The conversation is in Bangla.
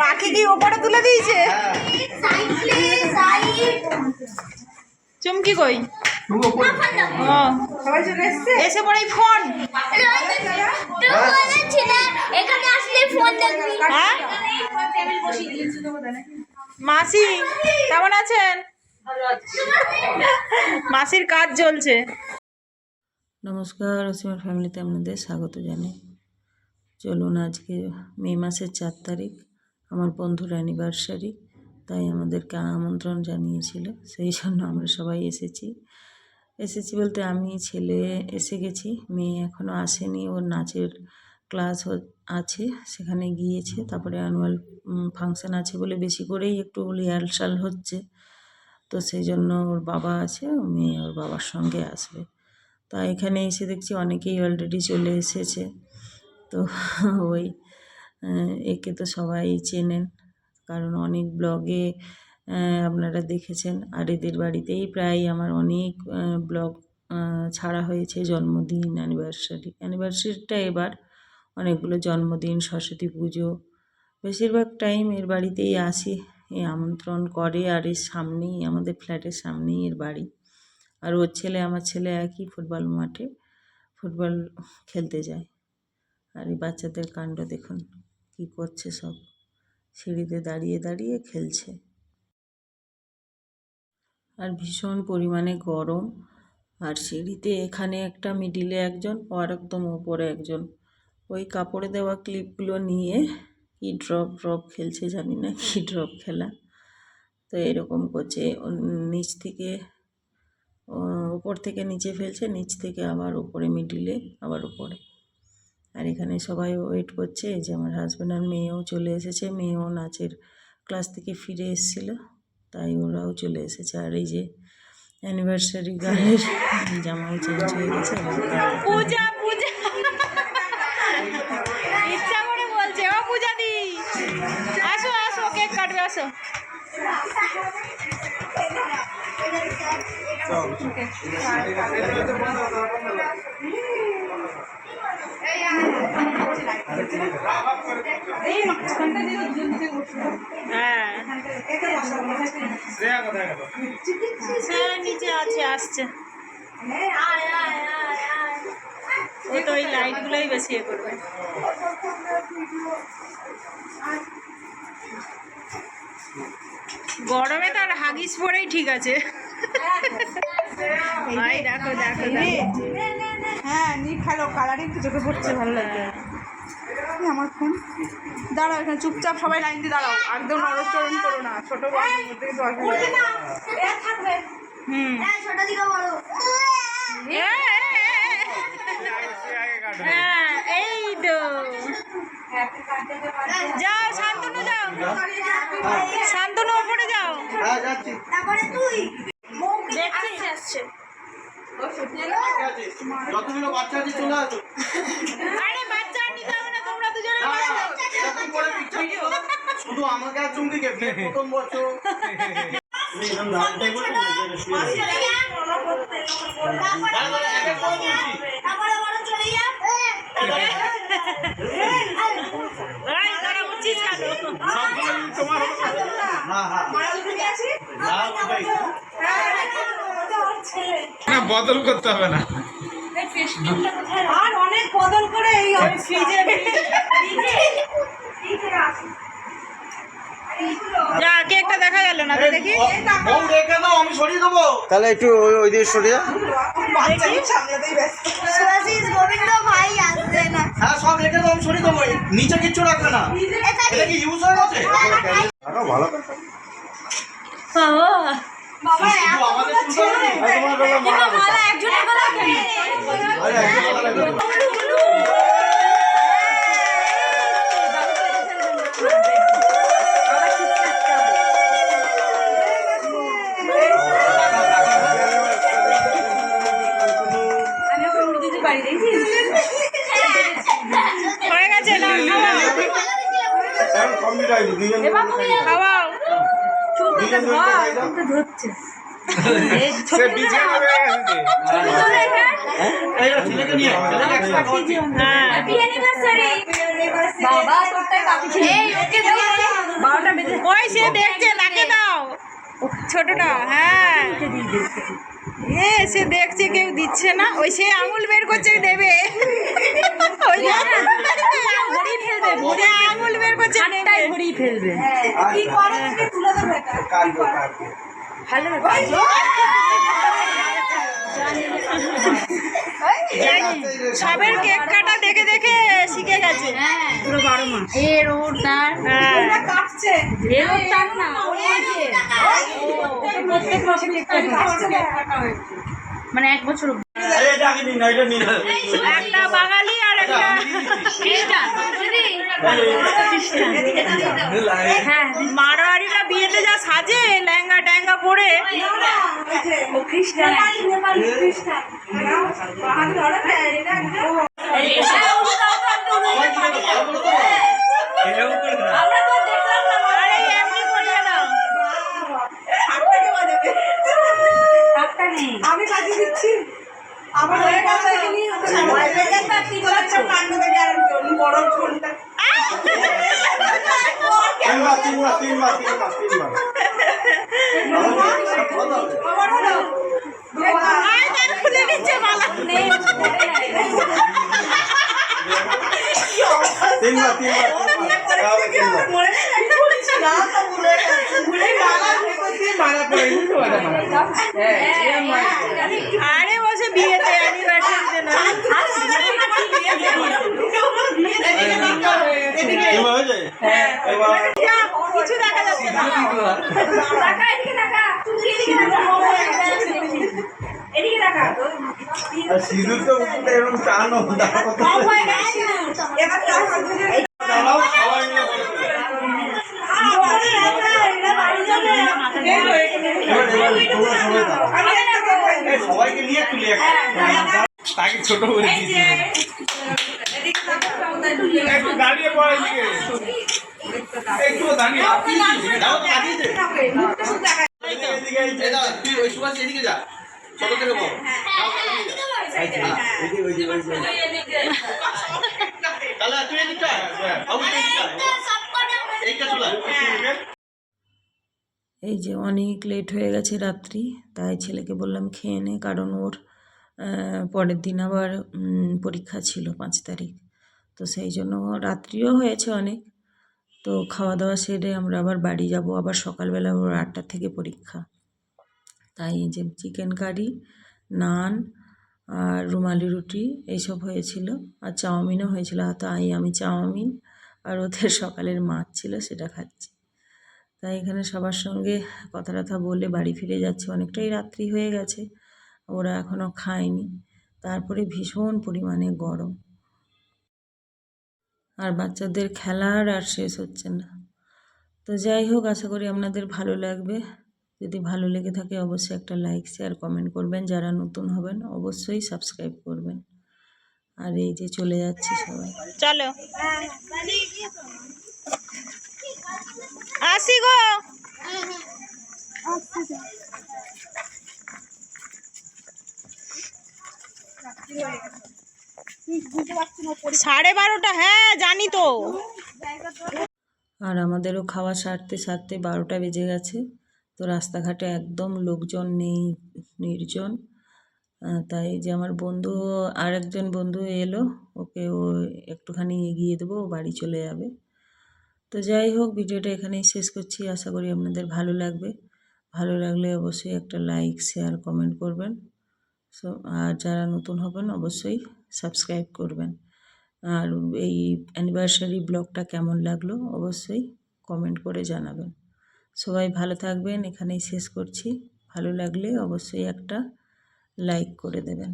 পাখি কি ওপরে তুলে দিয়েছে? চুমকি কই? এসে পড়ে ফোন এখানে আসলে ফোন। দেখবি হ্যাঁ? মাসি কেমন আছেন? মাসির কাজ চলছে। নমস্কার অসীমার ফ্যামিলিতে আপনাদের স্বাগত জানাই। চলুন আজকে মে মাসের চার তারিখ, আমার বন্ধুর অ্যানিভার্সারি তাই আমাদেরকে আমন্ত্রণ জানিয়েছিল, সেই জন্য আমরা সবাই এসেছি। এসেছি বলতে আমি, ছেলে এসে গেছি, মেয়ে এখনও আসেনি, ওর নাচের ক্লাস আছে, সেখানে গিয়েছে, তারপরে অ্যানুয়াল ফাংশন আছে বলে বেশি করেই একটু রিহার্সাল হচ্ছে। তো সেই জন্য ওর বাবা আছে মেয়ে ওর বাবার সঙ্গে আসবে। তা এখানে এসে দেখছি অনেকেই অলরেডি চলে এসেছে। তো ওই একে তো সবাই চেনেন, কারণ অনেক ব্লগে আপনারা দেখেছেন। আর এদের বাড়িতেই প্রায় আমার অনেক ব্লগ ছাড়া হয়েছে, জন্মদিন অ্যানিভার্সারি অ্যানিভার্সারিটা এবার অনেকগুলো জন্মদিন, সরস্বতী পুজো, বেশিরভাগ টাইম এর বাড়িতেই আসি। আমন্ত্রণ করে আর এর সামনেই, আমাদের ফ্ল্যাটের সামনেই এর বাড়ি। আর ওর ছেলে, আমার ছেলে একই ফুটবল মাঠে ফুটবল খেলতে যায়। আর এই বাচ্চাদের কাণ্ড দেখুন, কী করছে সব। সিঁড়িতে দাঁড়িয়ে দাঁড়িয়ে খেলছে। আর ভীষণ পরিমাণে গরম। আর সিঁড়িতে এখানে একটা মিডিলে একজন, আর একদম ওপরে একজন। ওই কাপড়ে দেওয়া ক্লিপগুলো নিয়ে কি ড্রপ ড্রপ খেলছে জানি না কি ড্রপ খেলা। তো এরকম করছে। নিচ থেকে উপর থেকে নিচে ফেলছে, নিচ থেকে আবার উপরে মিডিলে আবার উপরে। আর এখানে সবাই ওয়েট করছে যে আমার হাজব্যান্ড আর মেয়েও চলে এসেছে। মেয়েও নাচের ক্লাস থেকে ফিরে এসেছিল, তাই ওরাও চলে এসেছে। আর এই যে অ্যানিভার্সারি গানের জামাও চেঞ্জ হয়ে গেছে। নিচে আছে আসছে ও তো ওই লাইটগুলোই বেশি ইয়ে করবে গরমে তো আর হাগিস পরেই ঠিক আছে। ভাই দেখো দেখো হ্যাঁ নি খেলো কালারিং তো চোখে পড়ছে ভালো লাগে আমার ফোন দাঁড়াও এখানে চুপচাপ সবাই লাইন দিয়ে দাঁড়াও একদম নরচরণ করো না ছোট মধ্যে হুম দিকে বড়। হ্যাঁ এই তো যাও শান্তনু যাও শান্তনু ওপরে যাও হ্যাঁ তারপরে তুই দেখছি আসছে ঠিক আছে যতগুলো বাচ্চা আছে চলে আসো। আরে বাচ্চা নিতে হবে না তোমরা দুজনে। শুধু আমাকে প্রথম বছর? তোমার হ্যাঁ হ্যাঁ। না, বদল করতে হবে না। আর অনেক বদল করে এই ফ্রিজে যা কেকটা দেখা গেল না দেখি। আমি সরিয়ে দেবো। তাহলে একটু ওই ওই দিকে সরিয়ে বাচ্চাকে সামলাতেই ব্যস্ত। সুভাষিস গোবিন্দ ভাই আসবে না। হ্যাঁ সব রেখে দাও আমি সরিয়ে দেবো। নিচে কিচ্ছু রাখবে না। এটা কি ইউজ হয়ে গেছে? ভালো। বাবা আমাদের চুলটা তোমার গলা মারা একজনের গলা কেন? আরে একটু ভালো বেজে ওই সে দেখছে তাকে দাও। ছোটটা হ্যাঁ। এ সে দেখছে কেউ দিচ্ছে না। ওই সে আঙুল বের করছে দেবে। ওই ফেলবে। কাটবো কাটবো সবের কেক কাটা দেখে দেখে শিখে গেছে। পুরো বারো মাস। এর ওর তার হ্যাঁ। কাটছে। এর ওর তার না। প্রত্যেক মাসে কেক কাটা মানে এক বছর একটা বাঙালি আর একটা হ্যাঁ মারোয়ারিরা বিয়েতে যা সাজে লেহেঙ্গা ট্যাঙ্গা পরে। ও খ্রিস্টান আমরা তো দেখলাম না আরে এমনি করিয়ে দাও হাতটা নেই আমি কাজে দিচ্ছি আমার ওই কথা থেকে নিয়ে সবাই দেখে তার তিন বছর কাণ্ড থেকে আর বড় ফোনটা তিনবার তিনবার তিনবার তিনবার তিনবার। তিনবার তিনবার তিনবার। আরে বসে বিয়েতে অ্যানিভার্সারিতে না কিছু না। এরকম টানো কথা এবার চার হাত ধরে দাঁড়াও সবাই মিলে বলো। এই তো এখানে। এবার এবার তোমরা সবাই দাঁড়াও আমি একটা কথা বলি। এই, সবাইকে নিয়ে তুলি একটা। তাকে ছোট করে একটু দাঁড়িয়ে পড়ে একটু দাঁড়িয়ে এই ওই সুভাষ এদিকে যা। ছোট বল। তুই এদিকটা। এইটা এই অনেক লেট হয়ে গেছে রাত্রি তাই ছেলেকে বললাম খেয়ে নে কারণ ওর পরের দিন আবার পরীক্ষা ছিল পাঁচ তারিখ। তো সেই জন্য রাত্রিও হয়েছে অনেক। তো খাওয়া দাওয়া সেরে আমরা আবার বাড়ি যাব। আবার সকালবেলা ওর আটটা থেকে পরীক্ষা। তাই যে চিকেন কারি, নান আর রুমালি রুটি এইসব হয়েছিল। আর চাউমিনও হয়েছিল। তাই আমি চাউমিন আর ওদের সকালের মাছ ছিল সেটা খাচ্ছি। তাই এখানে সবার সঙ্গে কথা টথা বলে বাড়ি ফিরে যাচ্ছে। অনেকটাই রাত্রি হয়ে গেছে। ওরা এখনও খায়নি। তারপরে ভীষণ পরিমাণে গরম। আর বাচ্চাদের খেলার আর শেষ হচ্ছে না। তো যাই হোক আশা করি আপনাদের ভালো লাগবে। যদি ভালো লেগে থাকে অবশ্যই একটা লাইক শেয়ার কমেন্ট করবেন। যারা নতুন হবেন অবশ্যই সাবস্ক্রাইব করবেন। আর এই যে চলে যাচ্ছি সবাই। চলো। আসি গো। সাড়ে বারোটা হ্যাঁ জানি তো। আর আমাদেরও খাওয়া সারতে সারতে বারোটা বেজে গেছে। তো রাস্তাঘাটে একদম লোকজন নেই, নির্জন। তাই যে আমার বন্ধু আর একজন বন্ধু এলো, ওকে ও একটুখানি এগিয়ে দেবো, ও বাড়ি চলে যাবে। তো যাই হোক, ভিডিওটা এখানেই শেষ করছি। আশা করি আপনাদের ভালো লাগবে। ভালো লাগলে অবশ্যই একটা লাইক, শেয়ার, কমেন্ট করবেন। আর যারা নতুন হবেন, অবশ্যই সাবস্ক্রাইব করবেন। আর এই অ্যানিভার্সারি ব্লগটা কেমন লাগল, অবশ্যই কমেন্ট করে জানাবেন। সবাই ভালো থাকবেন, এখানেই শেষ করছি। ভালো লাগলে অবশ্যই একটা লাইক করে দেবেন।